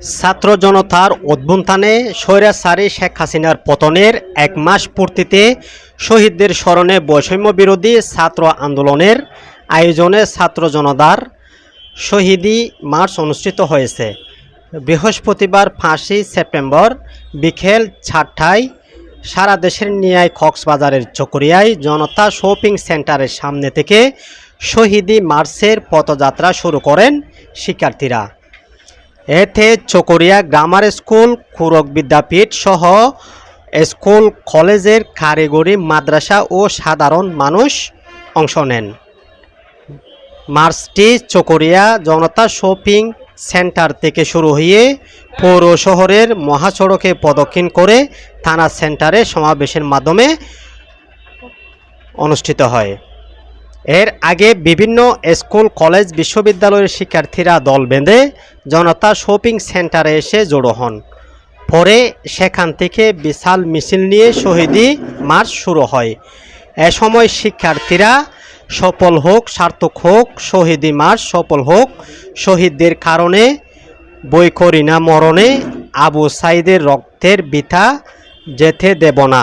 ছাত্র জনতার অভ্যুত্থানে স্বৈরাচারী শেখ হাসিনার পতনের এক মাস পূর্তিতে শহীদদের স্মরণে বৈষম্য বিরোধী ছাত্র আন্দোলনের আয়োজনে ছাত্র জনতার শহীদি মার্চ অনুষ্ঠিত হয়েছে। বৃহস্পতিবার পাঁচই সেপ্টেম্বর বিকেল চারটায় সারা দেশের নিয়ায় কক্সবাজারের চকরিয়ায় জনতা শপিং সেন্টারের সামনে থেকে শহীদি মার্চের পথযাত্রা শুরু করেন শিক্ষার্থীরা। এতে চকরিয়া গ্রামার স্কুল কুরক বিদ্যাপীঠ সহ স্কুল, কলেজের কারিগরি, মাদ্রাসা ও সাধারণ মানুষ অংশ নেন। মার্চটি চকরিয়া জনতা শপিং সেন্টার থেকে শুরু হয়ে পৌর শহরের মহাসড়কে প্রদক্ষিণ করে থানা সেন্টারে সমাবেশের মাধ্যমে অনুষ্ঠিত হয়। এর আগে বিভিন্ন স্কুল, কলেজ, বিশ্ববিদ্যালয়ের শিক্ষার্থীরা দল বেঁধে জনতা শপিং সেন্টারে এসে জড়ো হন। পরে সেখান থেকে বিশাল মিছিল নিয়ে শহীদি মার্চ শুরু হয়। এ সময় শিক্ষার্থীরা সফল হোক, সার্থক হোক, শহীদি মার্চ সফল হোক, শহীদদের কারণে বই করি না মরণে আবু সাইদের রক্তের বিথা যেতে দেব না।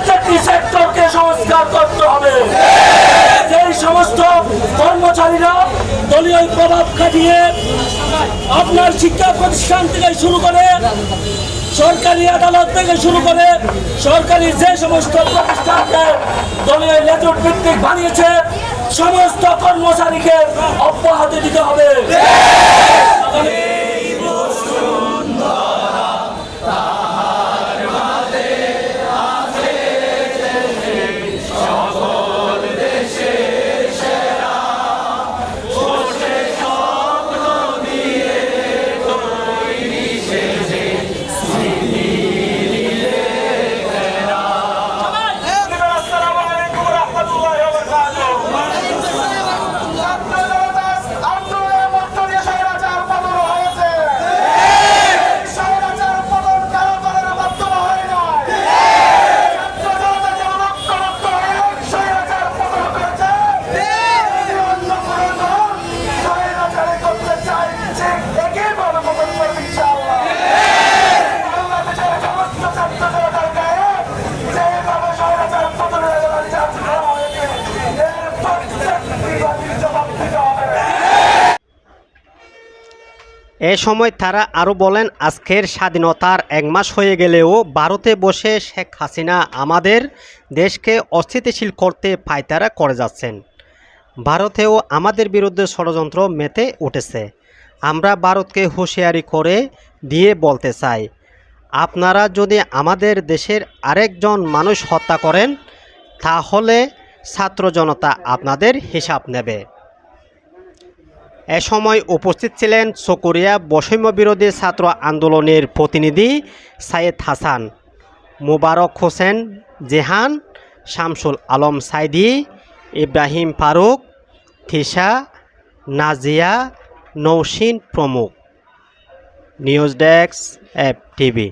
দলীয় প্রভাব খাটিয়ে আপনার শিক্ষা প্রতিষ্ঠান থেকে শুরু করে সরকারি আদালত থেকে শুরু করে সরকারি যে সমস্ত প্রতিষ্ঠানকে দলীয় লেজুট ভিত্তিক বানিয়েছে, সমস্ত কর্মচারীকে অব্যাহতি দিতে হবে। এ সময় তারা আরও বলেন, আজকের স্বাধীনতার এক মাস হয়ে গেলেও ভারতে বসে শেখ হাসিনা আমাদের দেশকে অস্থিতিশীল করতে পায়তারা করে যাচ্ছেন। ভারতেও আমাদের বিরুদ্ধে ষড়যন্ত্র মেতে উঠেছে। আমরা ভারতকে হুঁশিয়ারি করে দিয়ে বলতে চাই, আপনারা যদি আমাদের দেশের আরেকজন মানুষ হত্যা করেন, তাহলে ছাত্র জনতা আপনাদের হিসাব নেবে। এ সময় উপস্থিত ছিলেন চকরিয়া বৈষম্য বিরোধী ছাত্র আন্দোলনের প্রতিনিধি সাইয়েদ হাসান, মুবারক হোসেন জেহান, শামসুল আলম সাইদি, ইব্রাহিম ফারুক থিসা নাজিয়া নৌসিন প্রমুখ। News desk F TV.